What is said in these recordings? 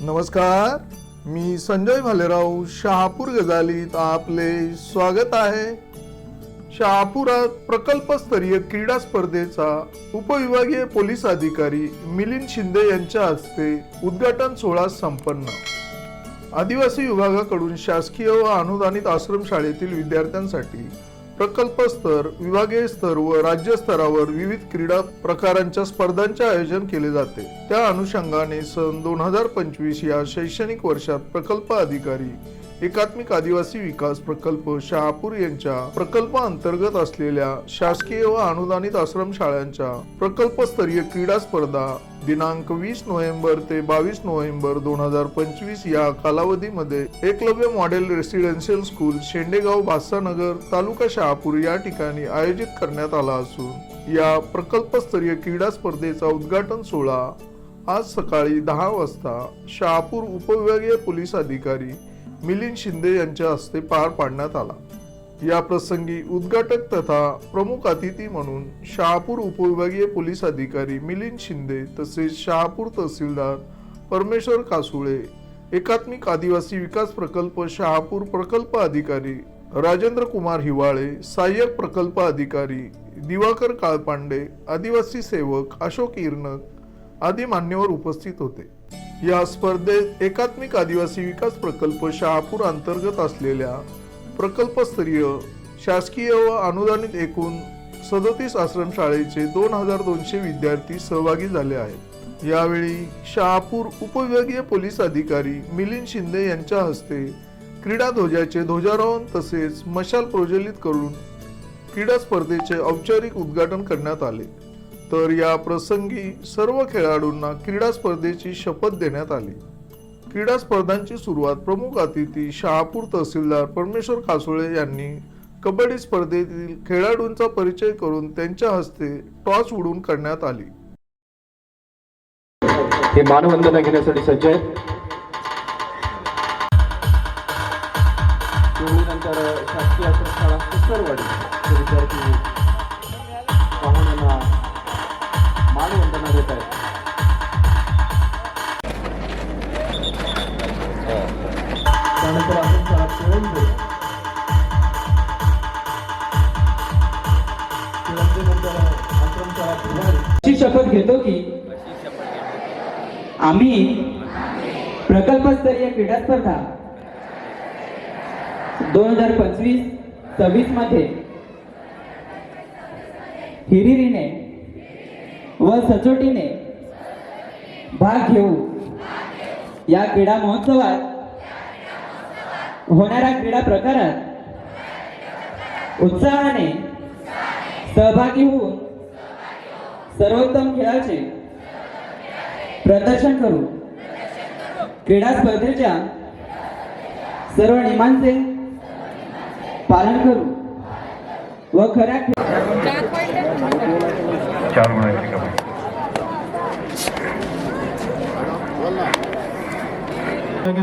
नमस्कार मी संजय भालेराव शहापूर गजालीत आपले स्वागत आहे. शहापुरात प्रकल्पस्तरीय क्रीडा स्पर्धेचा उपविभागीय पोलीस अधिकारी मिलिंद शिंदे यांच्या हस्ते उद्घाटन सोहळा संपन्न. आदिवासी विभागाकडून शासकीय व अनुदानित आश्रमशाळेतील विद्यार्थ्यांसाठी प्रकल्प स्तर विभागीय स्तर व राज्य स्तरावर विविध क्रीडा प्रकारांच्या स्पर्धांचे आयोजन केले जाते. त्या अनुषंगाने सन दोन हजार पंचवीस या शैक्षणिक वर्षात प्रकल्प अधिकारी एकात्मिक आदिवासी विकास प्रकल्प शहापूर यांच्या प्रकल्प अंतर्गत असलेल्या शासकीय व अनुदानित आश्रमशाळांच्या प्रकल्पस्तरीय क्रीडा स्पर्धा दिनांक वीस नोव्हेंबर ते बावीस नोव्हेंबर दोन हजार पंचवीस या कालावधीमध्ये Eklavya model residential school Shendegaon Bhasanagar taluka Shahapur या ठिकाणी आयोजित करण्यात आला असून या प्रकल्पस्तरीय क्रीडा स्पर्धेचा उद्घाटन सोहळा आज सकाळी दहा वाजता शहापूर उपविभागीय पोलीस अधिकारी मिलिंद शिंदे यांच्या हस्ते पार पाडण्यात आला. या प्रसंगी उद्घाटक तथा प्रमुख अतिथी म्हणून शहापूर उपविभागीय पोलीस अधिकारी मिलिंद शिंदे तसेच शहापूर तहसीलदार परमेश्वर कासुळे एकात्मिक आदिवासी विकास प्रकल्प शहापूर प्रकल्प अधिकारी राजेंद्र कुमार हिवाळे सहाय्यक प्रकल्प अधिकारी दिवाकर काळपांडे आदिवासी सेवक अशोक इरनक आदी मान्यवर उपस्थित होते. या स्पर्धेत एकात्मिक आदिवासी विकास प्रकल्प शहापूर अंतर्गत असलेल्या प्रकल्पस्तरीय शासकीय व अनुदानित एकूण सदतीस आश्रमशाळेचे दोन हजार दोनशे विद्यार्थी सहभागी झाले आहेत. यावेळी शहापूर उपविभागीय पोलीस अधिकारी मिलिंद शिंदे यांच्या हस्ते क्रीडा ध्वजाचे ध्वजारोहण तसेच मशाल प्रज्वलित करून क्रीडा स्पर्धेचे औपचारिक उद्घाटन करण्यात आले. तर या प्रसंगी सर्व खेळाडूंना क्रीडा स्पर्धेची शपथ देण्यात आली. क्रीडा स्पर्धांची सुरुवात प्रमुख अतिथी शहापूर तहसीलदार परमेश्वर कासोळे यांनी कबड्डी स्पर्धेतील खेळाडूंचा परिचय करून त्यांच्या हस्ते टॉस उडून करण्यात आली. हे मानवंदना घेण्यासाठी सज्ज आहेत. नंतर शासकीय आश्रमशाळा कुसरवाडी हे देत आहेत त्यानंतर आपण कोळंबे कोळंबेनंतर अशी शपथ घेतो की आम्ही प्रकल्पस्तरीय क्रीडा स्पर्धा दोन हजार पंचवीस सव्वीसमध्ये हिरिरीने व सचोटीने भाग घेऊ. या क्रीडा महोत्सवात होणाऱ्या क्रीडा प्रकारात उत्साहाने सहभागी होऊन सर्वोत्तम खेळाचे प्रदर्शन करू. क्रीडा स्पर्धेच्या सर्व नियमांचे पालन करू व खऱ्या चार गुणांची कमाई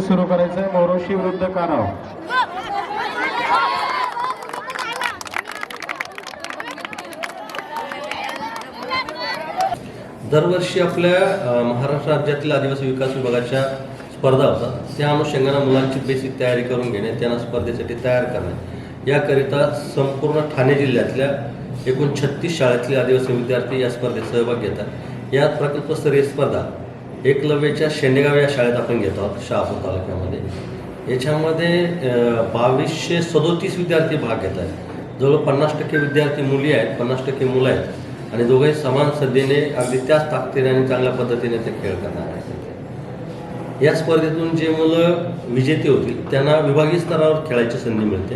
सुरू करायचं आहे मोरोशी विरुद्ध काराव दरवर्षी आपल्या महाराष्ट्र राज्यातील आदिवासी विकास विभागाच्या स्पर्धा होतात. त्या अनुषंगानं मुलांची बेसिक तयारी करून घेणे त्यांना स्पर्धेसाठी तयार करणे. याकरिता संपूर्ण ठाणे जिल्ह्यातल्या एकूण छत्तीस शाळेतले आदिवासी विद्यार्थी या स्पर्धेत सहभाग घेतात. या प्रकल्पस्तरीय स्पर्धा एकलव्याच्या शेंडेगाव या शाळेत आपण घेतो आहोत शहापूर तालुक्यामध्ये. याच्यामध्ये बावीसशे सदोतीस विद्यार्थी भाग घेत आहेत. जवळ पन्नास टक्के विद्यार्थी मुली आहेत पन्नास टक्के मुलं आहेत. आणि दोघे समान संधीने अगदी त्याच ताकदीने आणि चांगल्या पद्धतीने ते खेळ करणार आहेत. या स्पर्धेतून जे मुलं विजेते होतील त्यांना विभागीय स्तरावर खेळायची संधी मिळते.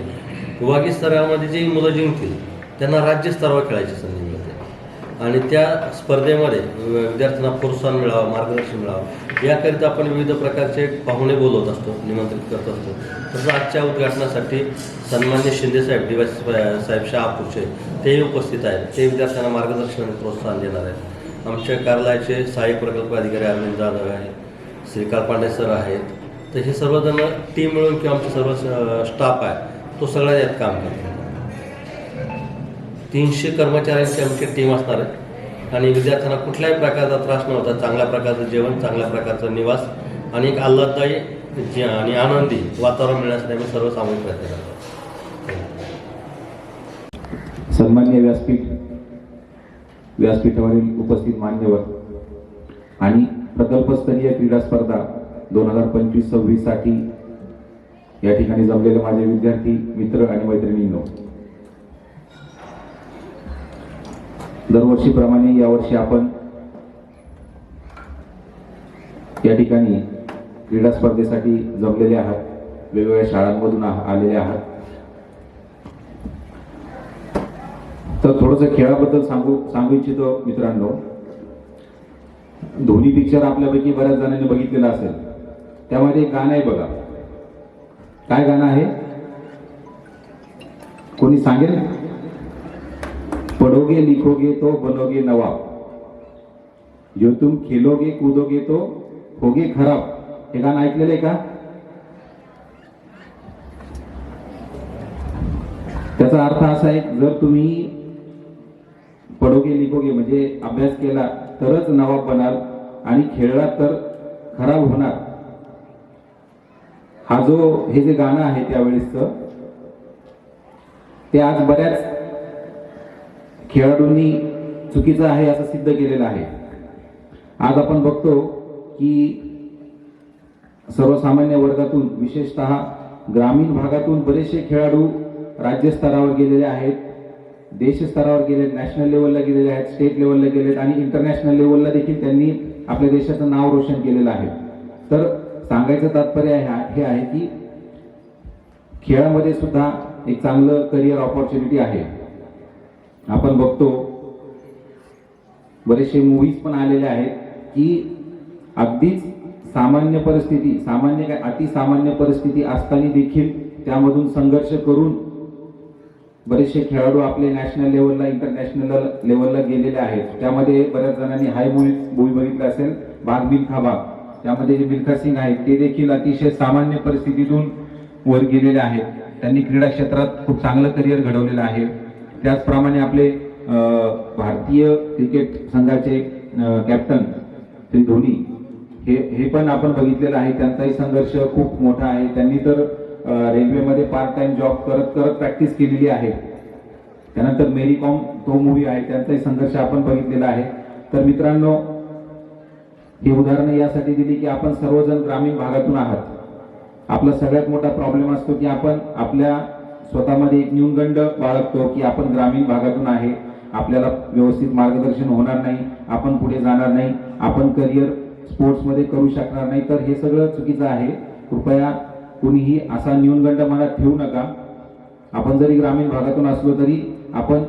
विभागीय स्तरामध्ये जे मुलं जिंकतील त्यांना राज्यस्तरावर खेळायची संधी मिळते. आणि त्या स्पर्धेमध्ये विद्यार्थ्यांना प्रोत्साहन मिळावं मार्गदर्शन मिळावं. याकरिता आपण विविध प्रकारचे पाहुणे बोलवत असतो निमंत्रित करत असतो. तसं आजच्या उद्घाटनासाठी सन्मान्य शिंदेसाहेब डी वाय साहेब शहापूरचे तेही उपस्थित आहेत. ते विद्यार्थ्यांना मार्गदर्शन आणि प्रोत्साहन देणार आहेत. आमच्या कार्यालयाचे सहाय्यक प्रकल्प अधिकारी अरविंद जाधव आहेत श्रीकांत पांडे सर आहेत. तर हे सर्वजण टीम मिळून किंवा आमचे सर्व स्टाफ आहे तो सगळा यात काम करतो तीनशे कर्मचाऱ्यांची आमची टीम असणार आहे. आणि विद्यार्थ्यांना कुठल्याही प्रकारचा त्रास न होता चांगल्या प्रकारचं जेवण चांगल्या प्रकारचा निवास आणि एक आल्हाददायी जे आणि आनंदी वातावरण मिळण्यासाठी आम्ही सर्व सामूहिक प्रयत्न करतो. सन्मान्य व्यासपीठ व्यासपीठावरील उपस्थित मान्यवर आणि प्रकल्पस्तरीय क्रीडा स्पर्धा दोन हजार पंचवीस सव्वीससाठी या ठिकाणी जमलेले माझे विद्यार्थी मित्र आणि मैत्रिणींनो दरवर्षीप्रमाणे यावर्षी आपण या ठिकाणी क्रीडा स्पर्धेसाठी जमलेले आहात. वेगवेगळ्या शाळांमधून आलेले आहात. तर थोडंसं खेळाबद्दल सांगू सांगू इच्छितो मित्रांनो. धोनी पिक्चर आपल्यापैकी बऱ्याच जणांनी बघितलेला असेल. त्यामध्ये एक गाणं आहे बघा. काय गाणं आहे? कोणी सांगेल? पढोगे लिखोगे तो बनोगे नवाब। जो तुम खेलोगे कूदोगे तो होगे खराब। हे गाणं ऐकलेलं आहे का? त्याचा अर्थ असा आहे जर तुम्ही पडोगे लिखोगे म्हणजे अभ्यास केला तरच नवाब बनाल आणि खेळला तर खराब होणार। हा जो हे जे गाणं आहे त्यावेळेसचं ते आज बऱ्याच खेळाडूंनी चुकीचं आहे असं सिद्ध केलेलं आहे. आज आपण बघतो की सर्वसामान्य वर्गातून विशेषतः ग्रामीण भागातून बरेचसे खेळाडू राज्यस्तरावर गेलेले आहेत देशस्तरावर गेले नॅशनल लेवलला गेलेले आहेत स्टेट लेवलला गेलेत आणि इंटरनॅशनल लेवलला देखील त्यांनी आपल्या देशाचं नाव रोशन केलेलं आहे. तर सांगायचं तात्पर्य हे आहे की खेळामध्ये सुद्धा एक चांगलं करिअर ऑपॉर्च्युनिटी आहे. आपण बघतो बरेचसे मूवीज पण आलेले आहेत की अगदीच सामान्य परिस्थिती सामान्य काय अतिसामान्य परिस्थिती असताना देखील त्यामधून संघर्ष करून बरेचसे खेळाडू आपले नॅशनल लेवलला इंटरनॅशनल लेवलला गेलेले आहेत. त्यामध्ये बऱ्याच जणांनी हाय मूवी मूवी बघितलं असेल बाग मिल्खा बाग. त्यामध्ये जे मिल्खा सिंग आहेत ते देखील अतिशय सामान्य परिस्थितीतून वर गेलेले आहेत. त्यांनी क्रीडा क्षेत्रात खूप चांगलं करिअर घडवलेलं आहे. त्याचप्रमाणे आपले भारतीय क्रिकेट संघाचे कॅप्टन श्री धोनी हे हे पण आपण बघितलेलं आहे. त्यांचाही संघर्ष खूप मोठा आहे. त्यांनी तर रेल्वेमध्ये पार्ट टाइम जॉब करत करत प्रॅक्टिस केलेली आहे. त्यानंतर मेरी कॉम तो मूवी आहे. त्यांचाही संघर्ष आपण बघितलेला आहे. तर मित्रांनो ही उदाहरणं यासाठी दिली की आपण सर्वजण ग्रामीण भागातून आहात. आपला सगळ्यात मोठा प्रॉब्लेम असतो की आपण आपल्या स्वतःमध्ये एक न्यूनगंड बाळगतो की आपण ग्रामीण भागातून आहे. आपल्याला व्यवस्थित मार्गदर्शन होणार नाही. आपण पुढे जाणार नाही. आपण करिअर स्पोर्ट्समध्ये करू शकणार नाही. तर हे सगळं चुकीचं आहे. कृपया कुणीही असा न्यूनगंड मनात ठेवू नका. आपण जरी ग्रामीण भागातून असलो तरी आपण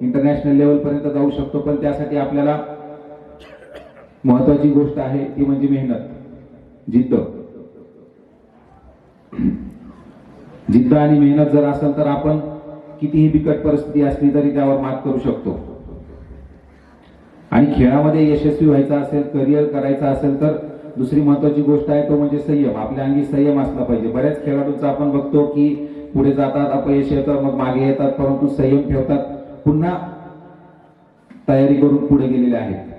इंटरनॅशनल लेवलपर्यंत जाऊ शकतो. पण त्यासाठी आपल्याला महत्वाची गोष्ट आहे ती म्हणजे मेहनत. जिद्द. जिद्द आणि मेहनत जर असेल तर आपण कितीही बिकट परिस्थिती असली तरी त्यावर मात करू शकतो. आणि खेळामध्ये यशस्वी व्हायचं असेल करिअर करायचं असेल तर दुसरी महत्वाची गोष्ट आहे तो म्हणजे संयम. आपल्या अंगी संयम असला पाहिजे. बऱ्याच खेळाडूंचा आपण बघतो की पुढे जातात अपयश येतं मग मागे येतात परंतु संयम ठेवतात. पुन्हा तयारी करून पुढे गेलेले आहेत.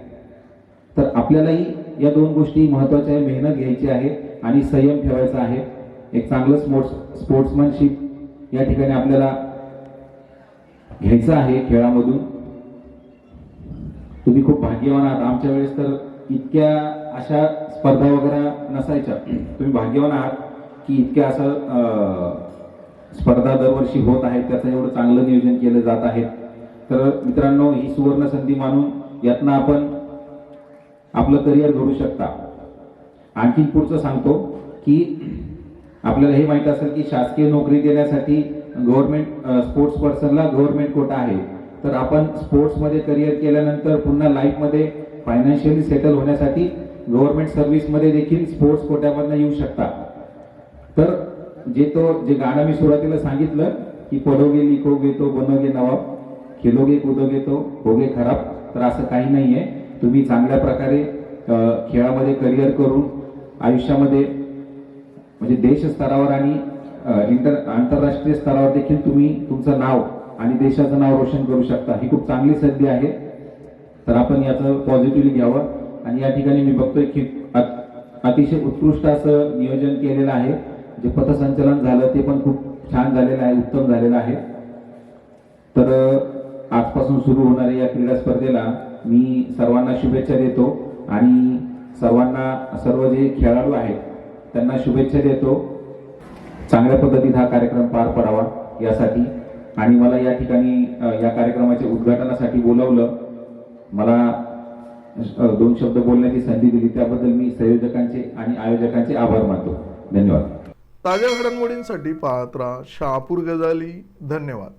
तर आपल्यालाही या दोन गोष्टी महत्त्वाच्या आहे मेहनत घ्यायची आहे आणि संयम ठेवायचा आहे. एक चांगलं स्पोर्ट्स स्पोर्ट्समनशिप या ठिकाणी आपल्याला घ्यायचं आहे खेळामधून. तुम्ही खूप भाग्यवान आहात. आमच्या वेळेस तर इतक्या अशा स्पर्धा वगैरे नसायच्या. तुम्ही भाग्यवान आहात की इतक्या असं स्पर्धा दरवर्षी होत आहेत. त्याचं एवढं चांगलं नियोजन केलं जात आहे. तर मित्रांनो ही सुवर्ण संधी मानून यातनं आपण आपलं करिअर घडू शकता. आणखी पुढचं सांगतो की आपल्याला हे माहीत असेल की शासकीय नोकरी देण्यासाठी गव्हर्नमेंट स्पोर्ट्स पर्सनला गव्हर्नमेंट कोटा आहे. तर आपण स्पोर्ट्समध्ये करिअर केल्यानंतर पुन्हा लाईफमध्ये फायनान्शियली सेटल होण्यासाठी गव्हर्नमेंट सर्व्हिसमध्ये देखील स्पोर्ट्स कोट्यामधनं येऊ शकता. तर जे तो जे गाणं मी सुरुवातीला सांगितलं की पडोगे लिखोगे तो बनोगे नवाब खेलोगे कुदोगे तो होगे खराब तर असं काही नाही आहे तुम्ही चांगल्या प्रकारे खेळामध्ये करिअर करून आयुष्यामध्ये म्हणजे देश स्तरावर आणि इंटर आंतरराष्ट्रीय स्तरावर देखील तुम्ही तुमचं नाव आणि देशाचं नाव रोशन करू शकता. ही खूप चांगली संधी आहे. तर आपण याचं पॉझिटिव्हली घ्यावं. आणि या ठिकाणी मी बघतोय की अतिशय उत्कृष्ट असं नियोजन केलेलं आहे. जे पथसंचलन झालं ते पण खूप छान झालेलं आहे उत्तम झालेलं आहे. तर आजपासून सुरू होणाऱ्या या क्रीडा स्पर्धेला मी सर्वांना शुभेच्छा देतो. आणि सर्वांना सर्व जे खेळाडू आहेत त्यांना शुभेच्छा देतो. चांगल्या पद्धतीत हा कार्यक्रम पार पडावा यासाठी. आणि मला या ठिकाणी या कार्यक्रमाच्या उद्घाटनासाठी बोलावलं. मला दोन शब्द बोलण्याची संधी दिली. त्याबद्दल मी संयोजकांचे आणि आयोजकांचे आभार मानतो. धन्यवाद. ताज्या घडामोडींसाठी पाहत राहा शहापूर गजाली. धन्यवाद.